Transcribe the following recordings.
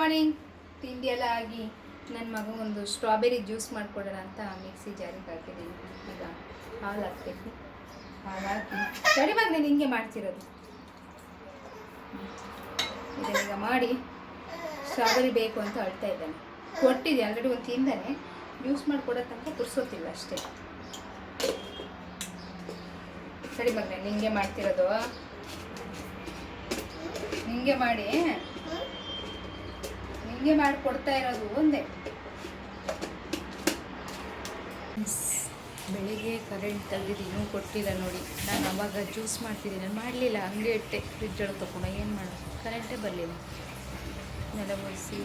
Morning ತಿಂಡಿ ಎಲ್ಲ ಆಗಿ ನನ್ನ ಮಗಗೊಂದು ಸ್ಟ್ರಾಬೆರಿ ಜ್ಯೂಸ್ ಮಾಡಿಕೊಡೋಣ ಅಂತ ಮಿಕ್ಸಿ ಜಾರಿಗೆ ಹಾಕಿದ್ದೀನಿ. ಈಗ ಹಾಲು ಹಾಕ್ಬೇಕು. ಹಾಲು ಹಾಕಿ ಕಡಿಮೆ ನಾನು ಹಿಂಗೆ ಮಾಡ್ತಿರೋದು. ಈಗ ಮಾಡಿ. ಸ್ಟ್ರಾಬೆರಿ ಬೇಕು ಅಂತ ಅಳ್ತಾ ಇದ್ದಾನೆ. ಕೊಟ್ಟಿದ್ದೆ ಆಲ್ರೆಡಿ ಒಂದು ತಿಂದಾನೆ. ಮಾಡಿಕೊಡೋ ತನಕ ಕುರ್ಸೋತಿಲ್ಲ ಅಷ್ಟೇ. ಸರಿ ಮಗನೆ, ನಿಂಗೆ ಮಾಡ್ತಿರೋದು. ನಿಂಗೆ ಮಾಡಿ. ನಿಂಗೆ ಮಾಡಿ ಕೊಡ್ತಾ ಇರೋದು ಒಂದೇ. ಬೆಳಿಗ್ಗೆ ಕರೆಂಟ್ ತೆಗೆದು ಇನ್ನೂ ಕೊಟ್ಟಿಲ್ಲ ನೋಡಿ. ನಾನು ಅವಾಗ ಜ್ಯೂಸ್ ಮಾಡ್ತಿದ್ದೀನಿ ನಾನು ಮಾಡಲಿಲ್ಲ. ಹಂಗೆ ಇಟ್ಟೆ ಫ್ರಿಜ್ ಒಳಗೆ ತೊಗೊಂಡು ಏನು ಮಾಡೋದು? ಕರೆಂಟೇ ಬರಲಿಲ್ಲ. ನೆಲ ಮುಗಿಸಿ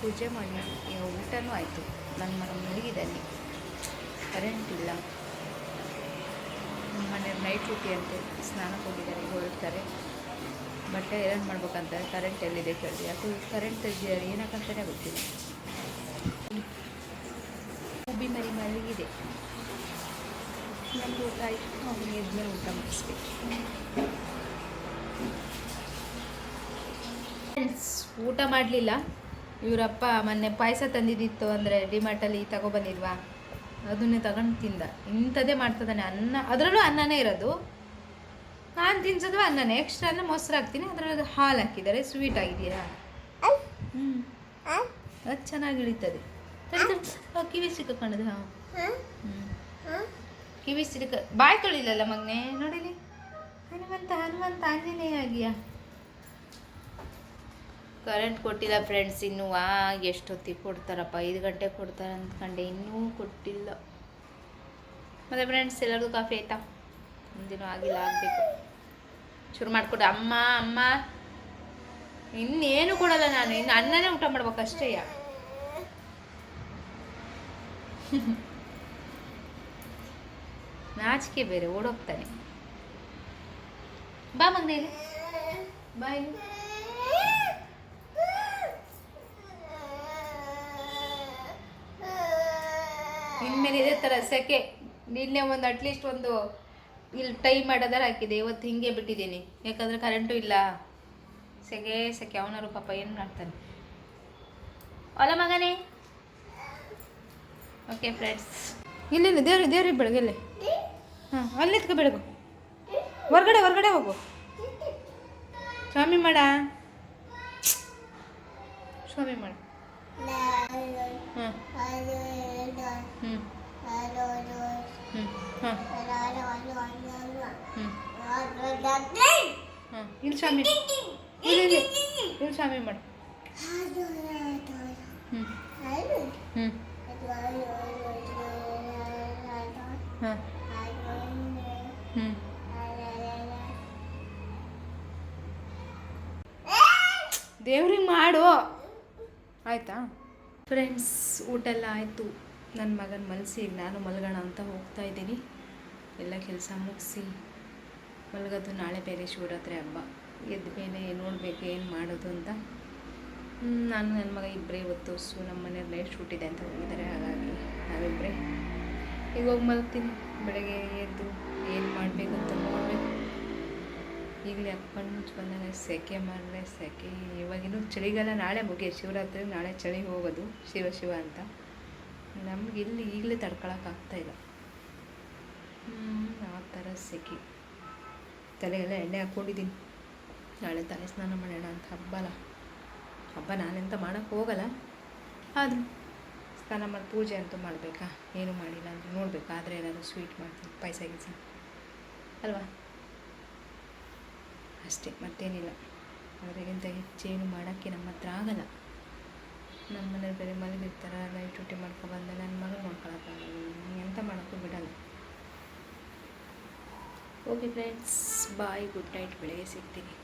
ಪೂಜೆ ಮಾಡಿ. ಊಟನೂ ಆಯಿತು. ನನ್ನ ಮಗ ಮುಳುಗಿದಲ್ಲಿ ಕರೆಂಟ್ ಇಲ್ಲ. ಮನೆಯವ್ರು ನೈಟ್ ಡ್ಯೂಟಿ ಅಂತೆ. ಸ್ನಾನಕ್ಕೆ ಹೋಗಿದ್ದಾರೆ. ಹೊರಡ್ತಾರೆ. ಬಟ್ಟೆ ಏನು ಮಾಡ್ಬೇಕಂತ ಕರೆಂಟ್ ಎಲ್ಲಿದೆ ಕೇಳಿದೆ ಯಾಕೋ ಕರೆಂಟ್ ತೆಗ್ದಿದ್ದಾರೆ ಏನಕ್ಕಂತಾನೆ ಗೊತ್ತಿಲ್ಲ. ಉಬ್ಬಿ ಮರಿ ಮಲಗಿದೆ. ನಮ್ದು ಊಟ ಆಯಿತು. ಅವ್ನಿಗೆ ಎದ್ಮೇಲೆ ಊಟ ಮಾಡಿಸ್ಬೇಕು. ಊಟ ಮಾಡಲಿಲ್ಲ. ಇವರಪ್ಪ ಮೊನ್ನೆ ಪಾಯಸ ತಂದಿದ್ದಿತ್ತು ಅಂದರೆ ಡಿಮಾರ್ಟಲ್ಲಿ ತಗೊಬಂದಿಲ್ವಾ ಅದನ್ನೇ ತಗೊಂಡು ತಿಂದ. ಇಂಥದ್ದೇ ಮಾಡ್ತದಾನೆ ಅನ್ನ. ಅದರಲ್ಲೂ ಅನ್ನನೇ ಇರೋದು. ನಾನು ತಿನ್ಸೋದು ಅನ್ನನೇ. ಎಕ್ಸ್ಟ್ರಾ ಅನ್ನ ಮೊಸರು ಹಾಕ್ತೀನಿ ಅದರಲ್ಲಿ ಹಾಲು ಹಾಕಿದ್ದಾರೆ. ಸ್ವೀಟ್ ಆಗಿದೆಯಾ? ಹ್ಞೂ ಅದು ಚೆನ್ನಾಗಿ ಇಳಿತದೆ. ಕಿವಿ ಸಿಕ್ಕಕೊಂಡದು ಹಾಂ. ಹ್ಞೂ ಕಿವಿ ಸಿಕ್ಕ. ಬಾಯಿ ತೊಳಿಲಲ್ಲ ಮಗ್ನೆ? ನೋಡಿಲಿ? ಹನುಮಂತ ಹನುಮಂತ, ಆಂಜನೇಯ ಆಗಿಯಾ? ಕರೆಂಟ್ ಕೊಟ್ಟಿಲ್ಲ ಫ್ರೆಂಡ್ಸ್ ಇನ್ನೂ ಎಷ್ಟೊತ್ತಿಗೆ ಕೊಡ್ತಾರಪ್ಪ. ಐದು ಗಂಟೆ ಕೊಡ್ತಾರೆ ಅಂದ್ಕೊಂಡೆ, ಇನ್ನೂ ಕೊಟ್ಟಿಲ್ಲ. ಮತ್ತು ಫ್ರೆಂಡ್ಸ್ ಎಲ್ಲರಿಗೂ ಕಾಫಿ ಆಯ್ತಾ? ಮುಂದಿನ ಆಗಿಲ್ಲ, ಆಗಬೇಕು. ಶುರು ಮಾಡಿಕೊಡು. ಅಮ್ಮ ಅಮ್ಮ. ಇನ್ನೇನು ಕೊಡಲ್ಲ ನಾನು. ಇನ್ನು ಅನ್ನನೇ ಊಟ ಮಾಡ್ಬೇಕಷ್ಟೇ ನಾಚಿಕೆ ಬೇರೆ, ಓಡೋಗ್ತಾನೆ. ಬಾ ಮಗನೇಲಿ ಬಾ ಇಲ್ಲಿ. ಇನ್ಮೇಲೆ ಇದೇ ಥರ ಸೆಕೆ. ನಿನ್ನೆ ಒಂದು ಅಟ್ಲೀಸ್ಟ್ ಒಂದು ಇಲ್ಲಿ ಟೈ ಮಾಡೋದಾರ ಹಾಕಿದೆ, ಇವತ್ತು ಹಿಂಗೆ ಬಿಟ್ಟಿದ್ದೀನಿ. ಯಾಕಂದರೆ ಕರೆಂಟು ಇಲ್ಲ. ಸೆಕೆ ಸೆಕೆ ಅವನರು ಪಾಪ ಏನು ಮಾಡ್ತಾನೆ? ಅಲ್ಲ ಮಗನೇ. ಓಕೆ ಫ್ರೆಂಡ್ಸ್ ಇಲ್ಲಿಲ್ಲ ದೇವ್ರಿ ದೇವ್ರಿ ಬೆಳಗ್ಗೆ ಹಾಂ, ಅಲ್ಲಿ ಎತ್ಕೊ ಬೆಳಗು. ಹೊರ್ಗಡೆ ಹೊರ್ಗಡೆ ಹೋಗು. ಸ್ವಾಮಿ ಮಾಡ. ಸ್ವಾಮಿ ಮಾಡ. ಹ್ಞೂ ಹ್ಞೂ ಹ್ಞೂ ಹಾಂ. ಇಲ್ಲಿ ಸ್ವಾಮಿ. ಇಲ್ಲಿ ಇಲ್ಲಿ ಸ್ವಾಮಿ ಮಾಡು. ಹ್ಞೂ ಹಾಂ ಹ್ಞೂ ದೇವ್ರಿಗೆ ಮಾಡು. ಆಯಿತಾ? ಫ್ರೆಂಡ್ಸ್ ಊಟ ಎಲ್ಲ ಆಯಿತು. ನನ್ನ ಮಗನ ಮಲಸಿ, ನಾನು ಮಲಗೋಣ ಅಂತ ಹೋಗ್ತಾ ಇದ್ದೀನಿ. ಎಲ್ಲ ಕೆಲಸ ಮುಗಿಸಿ. ಮಲಗೋದು, ನಾಳೆ ಬೇರೆ ಶಿವರಾತ್ರಿ ಹಬ್ಬ. ಎದ್ದ ಮೇಲೆ ನೋಡಬೇಕು, ಏನು ಮಾಡೋದು ಅಂತ. ನಾನು ನನ್ನ ಮಗ ಇಬ್ಬರೇ ಇವತ್ತು, ಸು ನಮ್ಮ ಮನೆಯವ್ರು ನೈಟ್ ಶೂಟ್ ಇದೆ ಅಂತ ಹೋಗಿದ್ದಾರೆ ಹಾಗಾಗಿ ನಾವಿಬ್ಬರೇ ಈಗ ಹೋಗಿ ಮಲಗ್ತೀನಿ. ಬೆಳಗ್ಗೆ ಎದ್ದು ಏನು ಮಾಡಬೇಕು ಅಂತ ನೋಡಬೇಕು. ಈಗಲೇ ಅಪ್ಪಣ್ಣು ಬಂದಾಗ ಸೆಕೆ ಮಾಡಿದ್ರೆ ಸೆಕೆ. ಇವಾಗಿನ್ನೂ ಚಳಿಗಾಲ ನಾಳೆ ಮುಗಿಯ ಶಿವರಾತ್ರಿ, ನಾಳೆ ಚಳಿ ಹೋಗೋದು ಶಿವ ಶಿವ ಅಂತ. ನಮ್ಗೆ ಇಲ್ಲಿ ಈಗಲೇ ತಡ್ಕೊಳಕ್ಕಾಗ್ತಾಯಿಲ್ಲ ಆ ಥರ ಸೆಕೆ. ತಲೆಗೆಲ್ಲ ಎಣ್ಣೆ ಹಾಕ್ಕೊಂಡಿದ್ದೀನಿ. ನಾಳೆ ತಲೆ ಸ್ನಾನ ಮಾಡೋಣ ಅಂತ. ಹಬ್ಬಲ್ಲ ಹಬ್ಬ ನಾನೆಂತ ಮಾಡೋಕ್ಕೆ ಹೋಗಲ್ಲ. ಆದರೂ ಸ್ನಾನ ಮಾಡಿ ಪೂಜೆ ಅಂತೂ ಮಾಡಬೇಕಾ? ಏನು ಮಾಡಿಲ್ಲ ಅಂದರೆ ನೋಡಬೇಕು. ಆದರೆ ಏನಾದರೂ ಸ್ವೀಟ್ ಮಾಡ್ತೀನಿ. ಪಾಯಸ ಗೀಸ ಅಲ್ವಾ? ಅಷ್ಟೇ. ಮತ್ತೇನಿಲ್ಲ. ಅದರಿಗಿಂತ ಹೆಚ್ಚೇನು ಮಾಡೋಕ್ಕೆ ನಮ್ಮ ಹತ್ರ ಆಗಲ್ಲ. ನಮ್ಮ ಮನೇಲಿ ಬೇರೆ ಮಲಗಿರ್ತಾರೆ ನೈಟ್ ಡ್ಯೂಟಿ ಮಾಡ್ಕೊಬಂದ ನನ್ನ ಮಗ ನೋಡ್ಕೊಳಕ್ಕಾಗಲ್ಲ ಎಂತ ಮಾಡೋಕ್ಕೂ ಬಿಡಲ್ಲ okay friends bye good night ಬೆಳಗ್ಗೆ ಸಿಗ್ತೀನಿ.